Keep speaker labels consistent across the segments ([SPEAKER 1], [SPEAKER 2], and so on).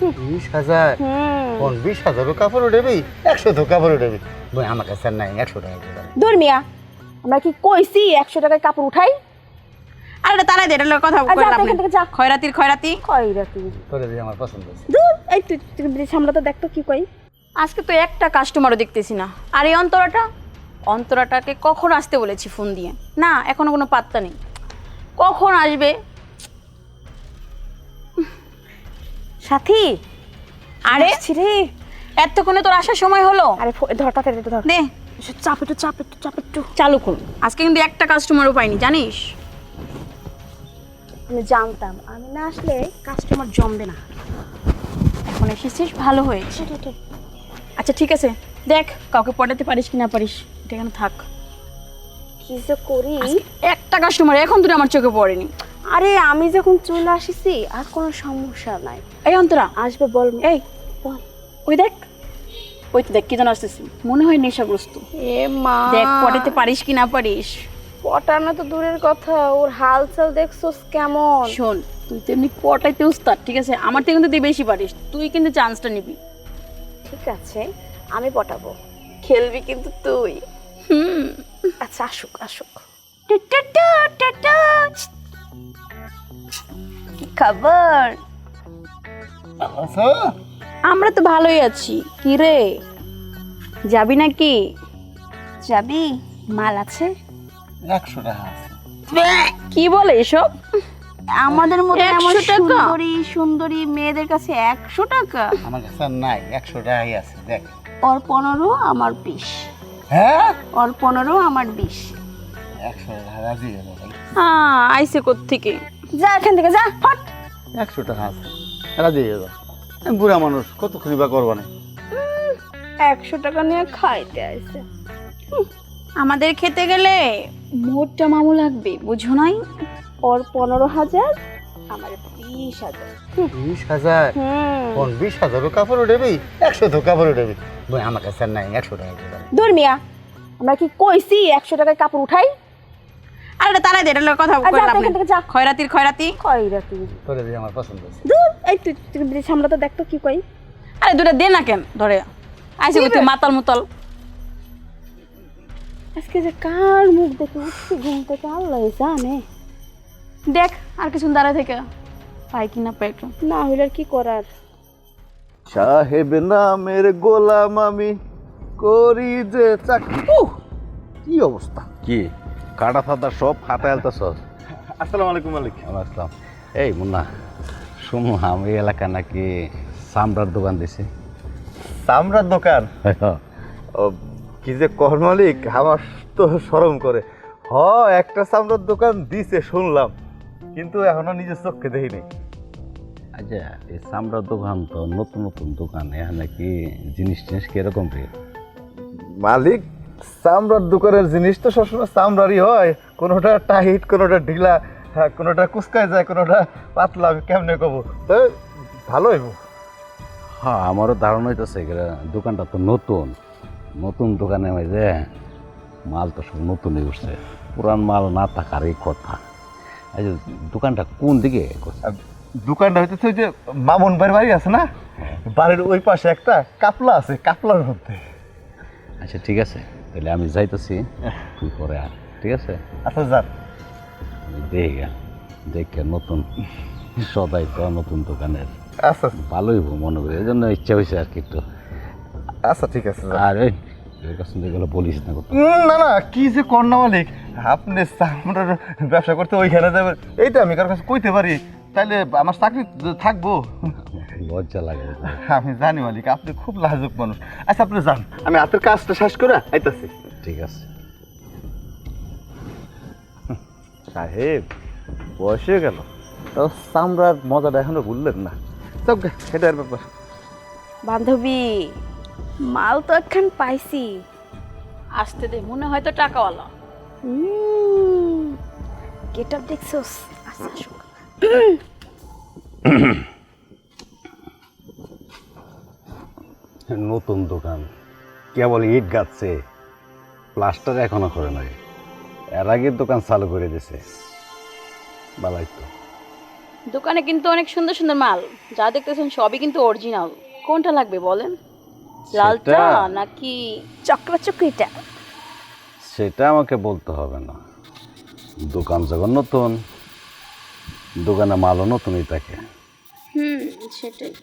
[SPEAKER 1] বিশ হাজার। কোন বিশ হাজারও কাপড় উঠেবি একশো তো কাপড় উঠেবি বই আমার কাছে নাই একশো টাকা দিতে পারি
[SPEAKER 2] দূর মিয়া আমরা কি কইছি একশো টাকায় কাপড় উঠাই?
[SPEAKER 3] আর এটা তারাই দে কথা
[SPEAKER 2] আচ্ছা।
[SPEAKER 3] খয়রাতির খয়রাতি।
[SPEAKER 1] আমার পছন্দ
[SPEAKER 2] দূর এই তুই দেখতো কি কই।
[SPEAKER 3] আজকে তো একটা কাস্টমারও দেখতেছি না। আর এই অন্তরাটা? অন্তরাটাকে কখন আসতে বলেছি ফোন দিয়ে? না এখনও কোনো পাত্তা নেই। কখন আসবে?
[SPEAKER 2] সাথী
[SPEAKER 3] আরে
[SPEAKER 2] আসছি রে।
[SPEAKER 3] এতক্ষণে তোর আসার সময় হলো?
[SPEAKER 2] আরে ফো- ধর তাড়াতাড়ি ধর।
[SPEAKER 3] দে
[SPEAKER 2] চাপ একটু চাপ একটু চাপ একটু।
[SPEAKER 3] চালু করুন। আজকে কিন্তু একটা কাস্টমারও পাইনি জানিস?
[SPEAKER 2] আমি জানতাম আমি না আসলে কাস্টমার জমবে না।
[SPEAKER 3] এখন এসেছিস ভালো হয়েছে। আচ্ছা ঠিক আছে। দেখ কাউকে পটাতে পারিস কি না পারিস এটা এখানে থাক।
[SPEAKER 2] কি যে করি?
[SPEAKER 3] একটা কাস্টমার এখন তুই আমার চোখে পড়েনি।
[SPEAKER 2] আরে আমি যখন চলে আসিছি আর কোনো সমস্যা নাই।
[SPEAKER 3] এই অন্তরা
[SPEAKER 2] আসবে বল।
[SPEAKER 3] এই
[SPEAKER 2] বল।
[SPEAKER 3] ওই দেখ ওই তো দেখ কি যেন আসতেছি। মনে হয় নেশাগ্রস্ত।
[SPEAKER 2] এ মা।
[SPEAKER 3] দেখ পটাতে পারিস কি না পারিস।
[SPEAKER 2] পটানো তো দূরের কথা ওর হালচাল দেখছোস কেমন।
[SPEAKER 3] শোন তুই তো এমনি পটাইতে উস্তাদ ঠিক আছে? আমার থেকে কিন্তু তুই বেশি পারিস তুই কিন্তু চান্সটা নিবি।
[SPEAKER 2] ঠিক আছে আমি পটাবো। খেলবি কিন্তু তুই।
[SPEAKER 3] হুম।
[SPEAKER 2] আচ্ছা আসুক আসুক। কি খবর
[SPEAKER 3] আমরা তো ভালোই আছি। কি রে? যাবি নাকি?
[SPEAKER 2] যাবি? মাল আছে?
[SPEAKER 1] একশো টাকা আছে।
[SPEAKER 3] কি বলে এসব?
[SPEAKER 2] আমাদের মতো এমন
[SPEAKER 3] 100 টাকা?
[SPEAKER 2] সুন্দরী সুন্দরী মেয়েদের কাছে একশো টাকা?
[SPEAKER 1] আমার কাছে নাই একশো টাকাই আছে দেখ।
[SPEAKER 2] ওর পনেরো আমার বিশ।
[SPEAKER 1] হ্যাঁ?
[SPEAKER 2] ওর পনেরো আমার বিশ।
[SPEAKER 1] একশো টাকা রাজি
[SPEAKER 3] হ্যাঁ আইসে থেকে
[SPEAKER 2] যা এখান থেকে যা হট
[SPEAKER 1] একশো টাকা আছে। রাজি হয়ে যাও আমি বুড়া মানুষ কতক্ষণই বা করব না?
[SPEAKER 2] একশো টাকা নিয়ে খাইতে আসছে
[SPEAKER 3] আমাদের খেতে গেলে মোটটা মামু লাগবে বুঝো নাই?
[SPEAKER 2] ওর পনেরো হাজার আমার বিশ হাজার।
[SPEAKER 1] বিশ হাজার? কোন বিশ হাজারও কাপড় উঠেবি? একশো তো কাপড় উঠেবি? বই আমার কাছে নাই একশো টাকা পারি
[SPEAKER 2] দূর মিয়া আমরা কি কইছি একশো টাকায় কাপড় উঠাই?
[SPEAKER 3] আর এটা তারাই এটা কথা
[SPEAKER 2] আপনি এখান থেকে যা।
[SPEAKER 3] খয়রাতির খয়রাতি।
[SPEAKER 2] কইরা
[SPEAKER 1] তোরে দিয়ে আমার পছন্দ হয়েছে।
[SPEAKER 2] দূর এই তুই তুই সামলাতে দেখতো কি কই
[SPEAKER 3] আরে দুটা দে না কেন ধরে। আইসে তুই মাতাল মুতাল।
[SPEAKER 2] আজকে যে কার মুখ দেখে উঠছি ঘুম থেকে আল্লাহ জানে।
[SPEAKER 3] দেখ আর কিছু দাঁড়া থেকে। পাই কি না পাই
[SPEAKER 2] না হইলে আর কি করার?
[SPEAKER 4] সাহেব নামের গোলাম আমি করি যে চাকরি। কি অবস্থা? কি? কাটা ফাটা সব হাতে আলতাছ
[SPEAKER 1] আসসালামু আলাইকুম মালিক।
[SPEAKER 4] আসলাম এই মুন্না শুনলাম আমি এলাকা নাকি সামরার দোকান দিছে।
[SPEAKER 1] চামড়ার দোকান? ও কি যে কর মালিক আমার তো শরম করে। হ একটা চামড়ার দোকান দিছে শুনলাম। কিন্তু এখনও নিজের চোখকে দেখিনি।
[SPEAKER 4] আচ্ছা এই চামড়ার দোকান তো নতুন নতুন দোকান। এখানে কি জিনিস টিনিস কীরকম
[SPEAKER 1] মালিক চামড়ার দোকানের জিনিস তো সবসময় চামড়ারই হয়। কোনোটা টাইট কোনোটা ঢিলা হ্যাঁ, কোনোটা কুচকায় যায় কোনোটা পাতলা আমি কেমনে কব? তো ভালো হইব।
[SPEAKER 4] হ্যাঁ আমারও ধারণা হইতেছে দোকানটা তো নতুন। নতুন দোকানে যে মাল তো সব নতুনই উঠছে। পুরান মাল না থাকারই কথা। এই যে দোকানটা কোন দিকে
[SPEAKER 1] দোকানটা হইতেছে যে মামুন বাড়ির বাড়ি আছে না? বাড়ির ওই পাশে একটা কাপলা আছে কাপলার মধ্যে।
[SPEAKER 4] আচ্ছা ঠিক আছে। তাহলে আমি যাইতেছি পরে আর ঠিক আছে?
[SPEAKER 1] আচ্ছা যান।
[SPEAKER 4] দেখে দেখে নতুন সদাই তো নতুন দোকানের
[SPEAKER 1] আচ্ছা।
[SPEAKER 4] ভালোই মনে করি এই জন্য ইচ্ছা হয়েছে আর কি একটু।
[SPEAKER 1] আচ্ছা ঠিক আছে
[SPEAKER 4] আর তোর বলিস না
[SPEAKER 1] না না কি যে কন্যা মালিক আপনি চামড়ার ব্যবসা করতে ওইখানে যাবেন। এইটা আমি কার কাছে কইতে পারি তাইলে আমার চাকরি থাকব।
[SPEAKER 4] লজ্জা লাগে
[SPEAKER 1] আমি জানি মালিক আপনি খুব লাজুক মানুষ। আচ্ছা আপনি যান। আমি হাতের কাজটা শেষ করে আইতাছি।
[SPEAKER 4] ঠিক আছে।
[SPEAKER 1] সাহেব বয়স হয়ে গেল। তো চামড়ার মজাটা এখনও ভুললেন না। সব সেটার ব্যাপার।
[SPEAKER 2] বান্ধবী মাল তো একখান পাইছি।
[SPEAKER 3] আসতে দে মনে হয় তো টাকাওয়ালা।
[SPEAKER 2] গেট আপ দেখছোস আচ্ছা আসুক
[SPEAKER 4] নতুন দোকান। কেবল ইট গাচ্ছে প্লাস্টার এখনও করে নাই। এর আগে দোকান চালু করে দিছে। বালাই তো।
[SPEAKER 3] দোকানে কিন্তু অনেক সুন্দর সুন্দর মাল। যা দেখতেছেন সবই কিন্তু অরিজিনাল কোনটা লাগবে বলেন? লালটা নাকি চক্রচক্রিটা?
[SPEAKER 4] সেটা আমাকে বলতে হবে না। দোকান যখন নতুন দোকানে মালও নতুনই থাকে।
[SPEAKER 3] হুম সেটাই।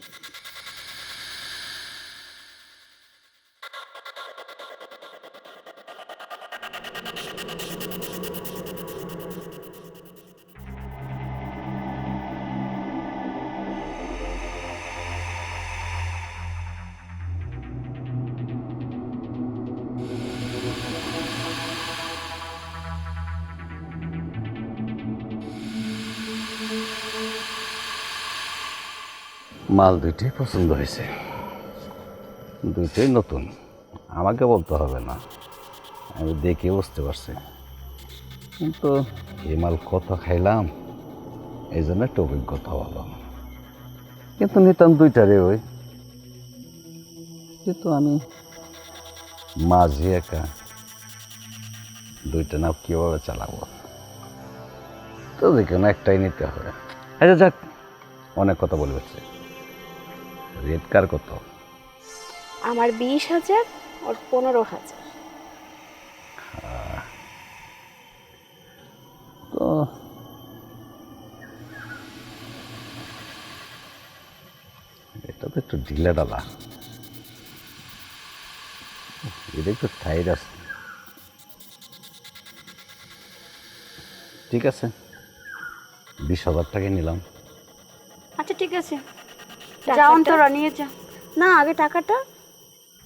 [SPEAKER 4] মাল দুইটাই পছন্দ হয়েছে। দুইটাই নতুন। আমাকে বলতে হবে না। আমি দেখে বুঝতে পারছি। কিন্তু এই মাল কত খাইলাম, এই জন্য একটা অভিজ্ঞতা হলো কিন্তু নিতাম দুইটারে ওই। কিন্তু আমি মাঝি একা দুইটা নাও কীভাবে চালাবো? তো যে কোনো একটাই নিতে হবে। আচ্ছা যাক, অনেক কথা বলে রেড কার কত?
[SPEAKER 2] আমার বিশ হাজার ওর পনেরো হাজার।
[SPEAKER 4] তো এটা তো একটু ঢিলা ডালা এটা একটু টাইট আছে। ঠিক আছে। বিশ হাজার টাকা নিলাম।
[SPEAKER 3] আচ্ছা ঠিক আছে? যা অন্তরা নিয়ে যা।
[SPEAKER 2] না আগে টাকাটা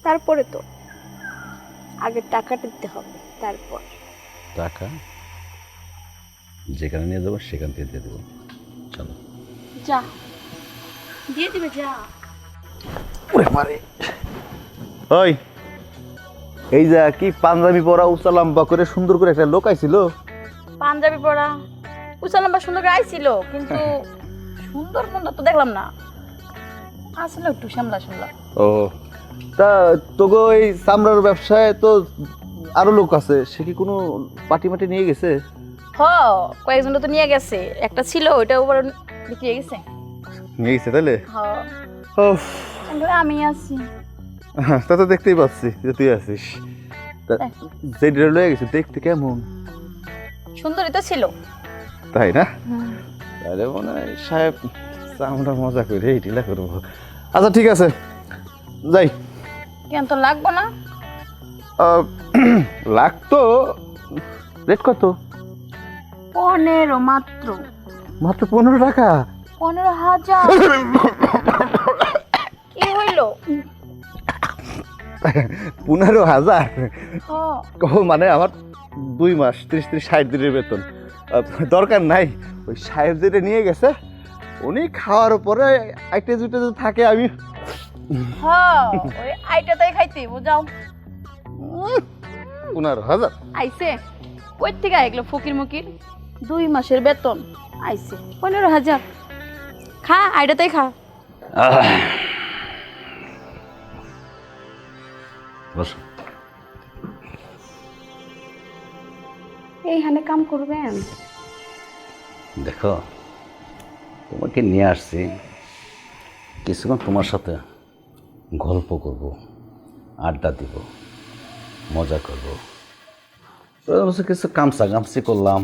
[SPEAKER 2] তারপরে তো। আগে টাকাটা দিতে হবে তারপর।
[SPEAKER 4] টাকা যেখানে নিয়ে যাব সেখান থেকে দিয়ে দেবো। চলো।
[SPEAKER 3] যা। দিয়ে দিবে যা।
[SPEAKER 1] ওই এই যে কি পাঞ্জাবি পরা উঁচা লম্বা করে সুন্দর করে একটা লোক আইছিল?
[SPEAKER 3] পাঞ্জাবি পরা উষা লম্বা সুন্দর করে আইছিল কিন্তু সুন্দর সুন্দর তো দেখলাম না। আসলে একটু সামলা সামলা
[SPEAKER 1] ও তা তোগো এই চামড়ার ব্যবসায় তো আরও লোক আছে সে কি কোনো পাটি মাটি নিয়ে গেছে?
[SPEAKER 3] হ কয়েকজন তো নিয়ে গেছে একটা ছিল ওইটা উপর বিক্রি হয়ে গেছে।
[SPEAKER 1] নিয়ে গেছে তাহলে
[SPEAKER 3] আমি আছি।
[SPEAKER 1] তা তো দেখতেই পাচ্ছি যে তুই আছিস। তা যে লয়ে গেছে দেখতে কেমন?
[SPEAKER 3] সুন্দরই তো ছিল।
[SPEAKER 1] তাই না? তাহলে মনে হয় সাহেব চামড়া মজা করে এই ঢিলা করব। আচ্ছা ঠিক আছে। যাই।
[SPEAKER 3] কেন তো লাগবো না?
[SPEAKER 1] লাগতো। রেট কত?
[SPEAKER 3] পনেরো মাত্র।
[SPEAKER 1] মাত্র পনেরো টাকা?
[SPEAKER 3] পনেরো হাজার। কি হইল?
[SPEAKER 1] পনেরো হাজার? ও মানে আমার দুই মাস ত্রিশ ত্রিশ ষাট দিনের বেতন। দরকার নাই। ওই সাহেব যেটা নিয়ে গেছে। উনি খাওয়ার পরে একটা জুটে যদি থাকে আমি
[SPEAKER 3] হ ওই আইটাটাই খাইতে যাও
[SPEAKER 1] উম, পনেরো হাজার।
[SPEAKER 3] আইছে কই থেকে এগুলো ফকির মুকির দুই মাসের বেতন আইছে পনেরো হাজার। খা আইটাতেই খা।
[SPEAKER 4] বসো।
[SPEAKER 2] এইখানে কাম করবেন?
[SPEAKER 4] দেখো তোমাকে নিয়ে আসছি। কিছুক্ষণ তোমার সাথে গল্প করব, আড্ডা দিব, মজা করব। কিছু কামসা কামসি করলাম।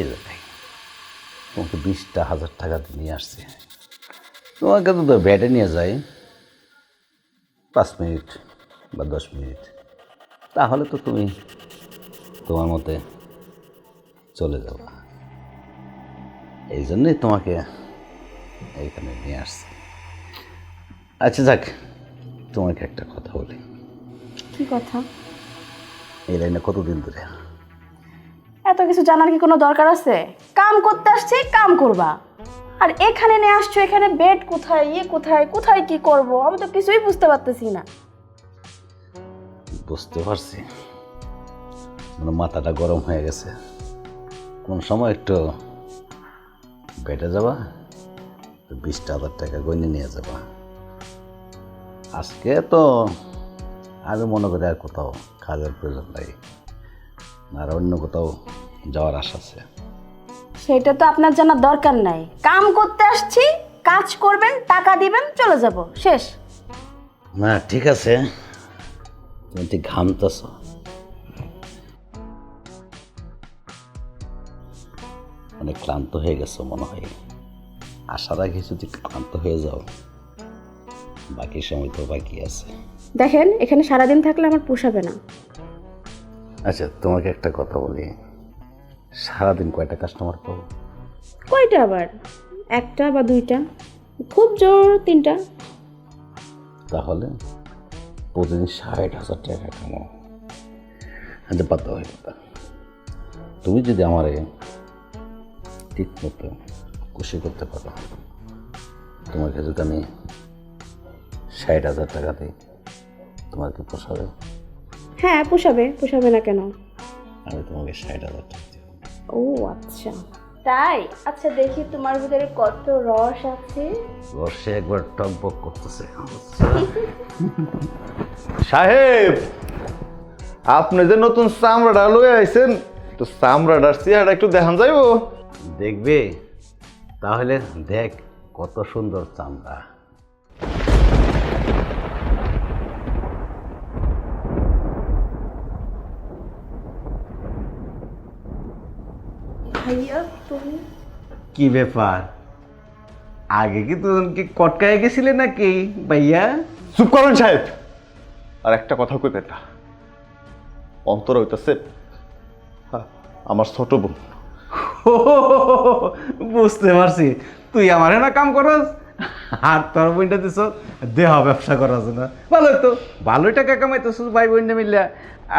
[SPEAKER 4] এই জায়গায় তোমাকে বিশটা হাজার টাকা নিয়ে আসছি। তোমাকে তো ব্যাটে নিয়ে যাই, পাঁচ মিনিট বা দশ মিনিট। তাহলে তো তুমি তোমার মতে চলে যাবা। এই জন্যই তোমাকে এইখানে নিয়ে আসছি। আচ্ছা যাক তোমাকে একটা কথা বলি।
[SPEAKER 2] কি কথা?
[SPEAKER 4] এই লাইনে কতদিন ধরে?
[SPEAKER 2] এত কিছু জানার কি কোনো দরকার আছে? কাম করতে আসছে কাম করবা। আর এখানে নিয়ে আসছো এখানে বেড কোথায় ইয়ে কোথায় কোথায় কি করব? আমি তো কিছুই বুঝতে পারতেছি না।
[SPEAKER 4] বুঝতে পারছি। মানে মাথাটা গরম হয়ে গেছে। কোন সময় একটু বেটে যাবা বিশটা হাজার টাকা গয়নি নিয়ে যাবা। আজকে তো আমি মনে করি আর কোথাও কাজের প্রয়োজন নাই আর অন্য কোথাও যাওয়ার আশা আছে।
[SPEAKER 2] সেটা তো আপনার জানার দরকার নাই। কাম করতে আসছি কাজ করবেন টাকা দিবেন চলে যাব। শেষ।
[SPEAKER 4] না ঠিক আছে। তুমি ঘামতেছ। অনেক ক্লান্ত হয়ে গেছো মনে হয়। আসার আগে যদি ক্লান্ত হয়ে যাও বাকি সময় তো বাকি আছে।
[SPEAKER 2] দেখেন এখানে সারাদিন থাকলে আমার পোষাবে না।
[SPEAKER 4] আচ্ছা তোমাকে একটা কথা বলি। সারাদিন কয়টা কাস্টমার পাবো?
[SPEAKER 2] কয়টা আবার? একটা বা দুইটা? খুব জোর তিনটা।
[SPEAKER 4] তাহলে প্রতিদিন ষাট হাজার টাকা কামাও। হয়ে তুমি যদি আমারে ঠিক মতো খুশি করতে পারো। তোমাকে যদি আমি ষাট হাজার টাকা দিই তোমার কি পোষাবে?
[SPEAKER 2] হ্যাঁ পোষাবে পোষাবে না কেন?
[SPEAKER 4] আমি তোমাকে ষাট হাজার টাকা দিব
[SPEAKER 2] ও আচ্ছা। তাই? আচ্ছা দেখি তোমার ভিতরে কত রস আছে।
[SPEAKER 4] বর্ষে একবার টকবক করতেছে।
[SPEAKER 1] সাহেব আপনি যে নতুন চামড়াটা লয়ে আইছেন তো চামড়াটার চেহারা একটু দেখান যাইবো?
[SPEAKER 4] দেখবে? তাহলে দেখ কত সুন্দর চামড়া।
[SPEAKER 2] ভাইয়া তুমি?
[SPEAKER 5] কি ব্যাপার? আগে কি তুমি কটকায় গেছিলে নাকি ভাইয়া?
[SPEAKER 1] চুপ করেন সাহেব। আর একটা কথা কইবেন না। অন্তর হইতাছে হ্যাঁ, আমার ছোট বোন।
[SPEAKER 5] বুঝতে পারছি। তুই আমার না কাম করস? আর তোর বইনটা দিছ দেহ ব্যবসা করার জন্য। ভালোই তো, ভালোই টাকা কামাইতেছ ভাই বোনটা মিললে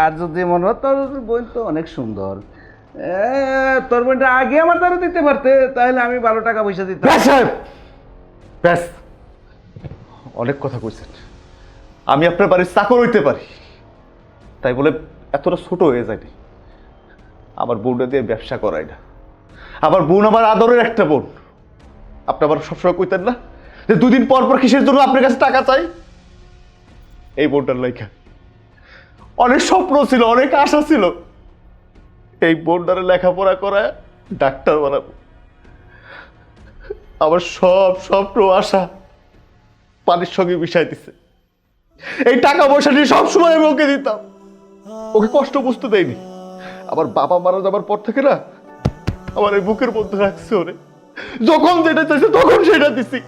[SPEAKER 5] আর যদি মনে হয় তোর বোন তো অনেক সুন্দর। তোর বোনটা আগে আমার দ্বারা দিতে পারতে, তাহলে আমি ভালো টাকা পয়সা দিতাম।
[SPEAKER 1] ব্যাস অনেক কথা কইছেন। আমি আপনার বাড়ির চাকর হইতে পারি। তাই বলে এতটা ছোট হয়ে যায়নি। আমার বোনটা দিয়ে ব্যবসা করাই না। আমার বোন আমার আদরের একটা বোন। আপনি আবার সবসময় কইতেন না যে দুদিন পর পর কিসের জন্য আপনার কাছে টাকা চাই? এই বোনটার লেখা অনেক স্বপ্ন ছিল, অনেক আশা ছিল। এই বোনটারে লেখাপড়া করা ডাক্তার বানাবো। আমার সব স্বপ্ন, আশা পানির সঙ্গে মিশাই দিছে। এই টাকা পয়সা নিয়ে সবসময় আমি ওকে দিতাম। ওকে কষ্ট বুঝতে দেয়নি। আমার বাবা মারা যাবার পর থেকে না আমার এই বুকের মধ্যে রাখছে ওরে। যখন যেটা চাইছে তখন সেটা দিছি।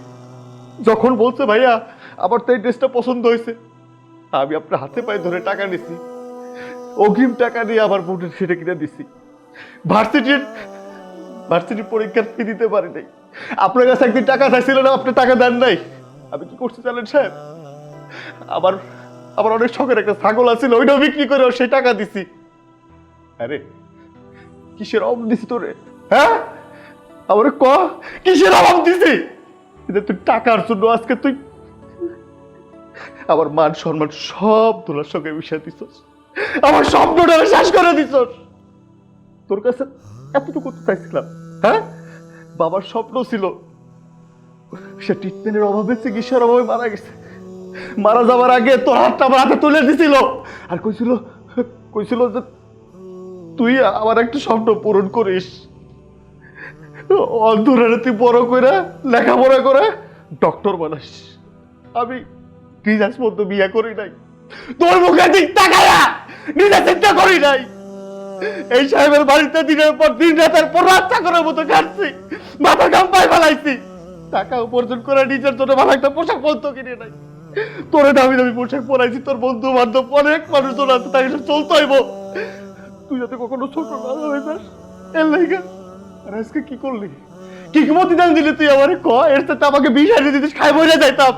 [SPEAKER 1] যখন বলছে, ভাইয়া, আমার তো এই ড্রেসটা পছন্দ হয়েছে। আমি আপনার হাতে পায়ে ধরে টাকা নিছি। অগ্রিম টাকা নিয়ে আমার বোনের সেটা কিনে দিছি। ভার্সিটির ভার্সিটির পরীক্ষার ফি দিতে পারি নাই। আপনার কাছে একদিন টাকা চাইছিলেন আপনি টাকা দেন নাই। আমি কি করছি জানেন, সাহেব? আবার আবার অনেক শখের একটা ছাগল আছিল ওইটাও বিক্রি করে সেই টাকা দিছি। আরে, কিসের অভাব দিছি তোরে? হ্যাঁ? আমার ক? কিসের অভাব দিছি? এটা তুই টাকার জন্য আজকে তুই আমার মান সম্মান সব তোলার সঙ্গে মিশা দিছস। আমার স্বপ্নটা শেষ করে দিছস। তোর কাছে এতটুকু তো চাইছিলাম হ্যাঁ? বাবার স্বপ্ন ছিল। সে ট্রিটমেন্টের অভাবে, চিকিৎসার অভাবে মারা গেছে। মারা যাওয়ার আগে তোর হাতটা আমার হাতে তুলে দিছিল। আর কইছিল কইছিল যে তুই আমার একটা স্বপ্ন পূরণ করিস। অন্ধরারে তুই বড় করে লেখাপড়া করে ডক্টর বানাস। আমি রিজার্চ মতো বিয়া করি নাই। তোর মুখে দিক তাকায়া, নিজে চিন্তা করি নাই। এই সাহেবের বাড়িতে দিনের পর দিন, রাতের পর রাস্তা করার মতো কাটছি, মাথা কাম পাই ফেলাইছি। টাকা উপার্জন করে নিজের জন্য ভালো একটা পোশাক পরতো কিনে নাই। তোরে দামি দামি পোশাক পরাইছি, তোর বন্ধু বান্ধব অনেক মানুষজন আছে, তাই চলতে হইব। তুই যাতে কখনো ছোট না হয়ে যাস, এর লাইগা আর, আজকে কি করলি? কি প্রতিদান দিলি তুই আমারে, ক? এর সাথে আমাকে বিষ হারিয়ে দিতিস, খাই বলে যাইতাম।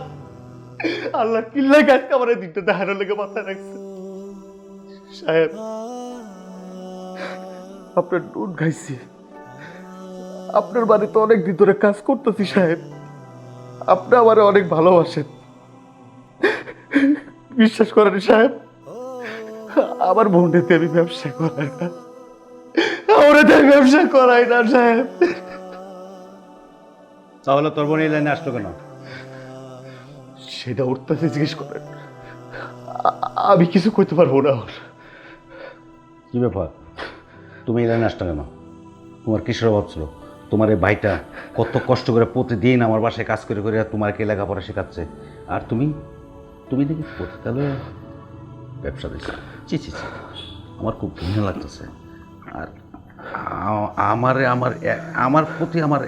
[SPEAKER 1] আল্লাহ কিল্লাই গাছকে আমার এই দিনটা দেখানোর লেগে মাথায় রাখছে? সাহেব, আপনার দুধ খাইছি। আপনার বাড়িতে অনেক দিন ধরে কাজ করতেছি, সাহেব। আপনি আমারে অনেক ভালোবাসেন। বিশ্বাস করেন, সাহেব, আমার বোনটাতে আমি ব্যবসা করাই না ওরাতে আমি ব্যবসা করাই না সাহেব।
[SPEAKER 5] তাহলে তোর বোন এই লাইনে আসলো কেন?
[SPEAKER 1] সেটা উঠতেছে জিজ্ঞেস করেন। আমি কিছু করতে পারব না ওর।
[SPEAKER 4] কি ব্যাপার? তুমি এই লাইনে আসছো কেন? তোমার কিসের অভাব ছিল? তোমার এই ভাইটা কত কষ্ট করে প্রতিদিন আমার বাসায় কাজ করে করে তোমার কে লেখাপড়া শেখাচ্ছে? আর তুমি? তুমি দেখি তাহলে ব্যবসা দিচ্ছ চি চি চি আমার খুব ঘৃণা লাগতেছে। আর আমার আমার আমার প্রতি আমার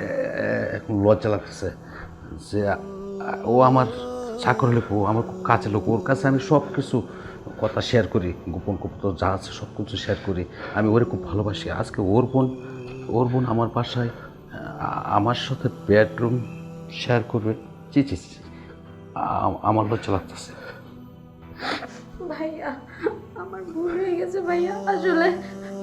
[SPEAKER 4] এখন লজ্জা লাগতেছে যে ও আমার চাকর লোক, ও আমার খুব কাছে লোক, ওর কাছে আমি সব কিছু কথা শেয়ার করি, গোপন গুপ্ত যা আছে সব কিছু শেয়ার করি। আমি ওরে খুব ভালোবাসি। আজকে ওর বোন ওর বোন আমার বাসায় আমার সাথে বেডরুম শেয়ার করবে। চি চি। আমার লজ্জা লাগতেছে।
[SPEAKER 2] ভাইয়া, আমার ভুল হয়ে গেছে ভাইয়া, আসলে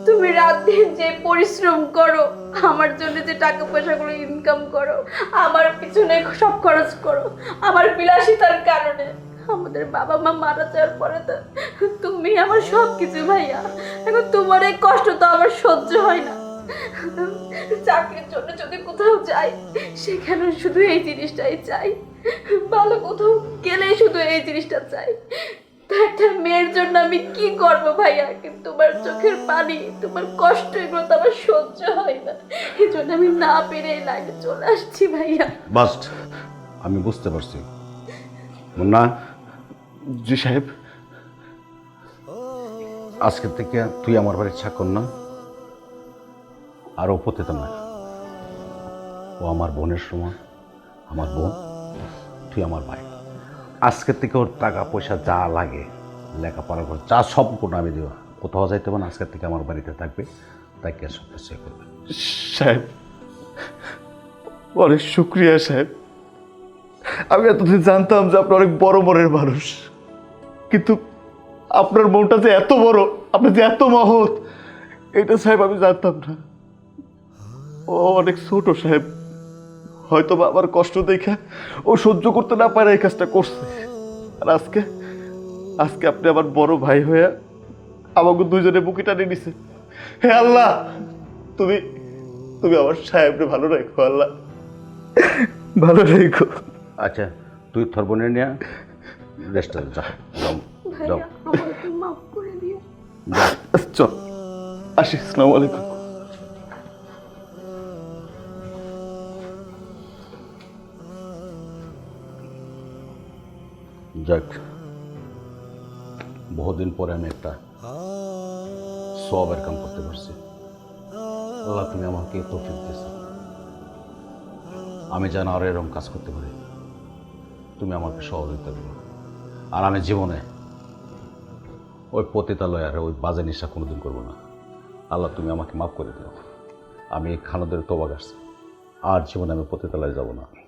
[SPEAKER 2] তুমি রাত দিন যে পরিশ্রম করো, আমার জন্য যে টাকা পয়সাগুলো ইনকাম করো, আমার পিছনে সব খরচ করো, আমার বিলাসিতার কারণে আমাদের বাবা মা মারা যাওয়ার পরে তো তুমি আমার সব কিছু ভাইয়া। এখন তোমার এই কষ্ট তো আমার সহ্য হয় না। চাকরির জন্য যদি কোথাও যাই, সেখানে শুধু এই জিনিসটাই চাই। ভালো কোথাও গেলেই শুধু এই জিনিসটা চাই। একটা মেয়ের জন্য আমি কি করব ভাইয়া? কিন্তু তোমার চোখের পানি, তোমার কষ্ট, এগুলো তো আমার সহ্য হয় না। এই জন্য আমি না পেরে লাইনে চলে আসছি ভাইয়া।
[SPEAKER 4] বাস্ট, আমি বুঝতে পারছি। মুন্না,
[SPEAKER 1] জি সাহেব,
[SPEAKER 4] আজকের থেকে তুই আমার বাড়ির চাকর না। আর ও পতিতা না। ও আমার বোনের সময়, আমার বোন, তুই আমার ভাই। আজকের থেকে ওর টাকা পয়সা যা লাগে লেখাপড়া করে যা সম্পূর্ণ আমি দেবো। কোথাও যাইতে পারে না আজকের থেকে আমার বাড়িতে থাকবে, তাই কে সব কিছু করবে।
[SPEAKER 1] সাহেব, অনেক শুক্রিয়া সাহেব। আমি এতদিন জানতাম যে আপনি অনেক বড় মনের মানুষ। কিন্তু আপনার মনটা যে এত বড়, আপনি যে এত মহৎ, এটা সাহেব আমি জানতাম না। ও অনেক ছোট সাহেব। হয়তো বা আমার কষ্ট দেখে ও সহ্য করতে না পারে এই কাজটা করছে। আর আজকে আজকে আপনি আমার বড় ভাই হয়ে আমাকে দুইজনে বুকি টানে নিছে। হে আল্লাহ তুমি তুমি আমার সাহেবরে ভালো রেখো আল্লাহ। ভালো রেখো।
[SPEAKER 4] আচ্ছা তুই তোর বোনের নিয়ে রেস্ট যা যাও যাও।
[SPEAKER 2] আমাকে মাফ করে দিও।
[SPEAKER 4] যা।
[SPEAKER 1] চল আসি আসসালামু আলাইকুম।
[SPEAKER 4] যাক বহুদিন পরে আমি একটা সবের কাম করতে পারছি। আল্লাহ, তুমি আমাকে তৌফিক দিয়েছ। আমি যেন আরও এরকম কাজ করতে পারি। তুমি আমাকে সহযোগিতা করো আর আমি জীবনে ওই পতিতালয় আর ওই বাজে নিশা কোনোদিন করব না। আল্লাহ, তুমি আমাকে মাফ করে দিও। আমি খানাদের তোবা গাছছি আর জীবনে আমি পতিতালয়ে যাব না।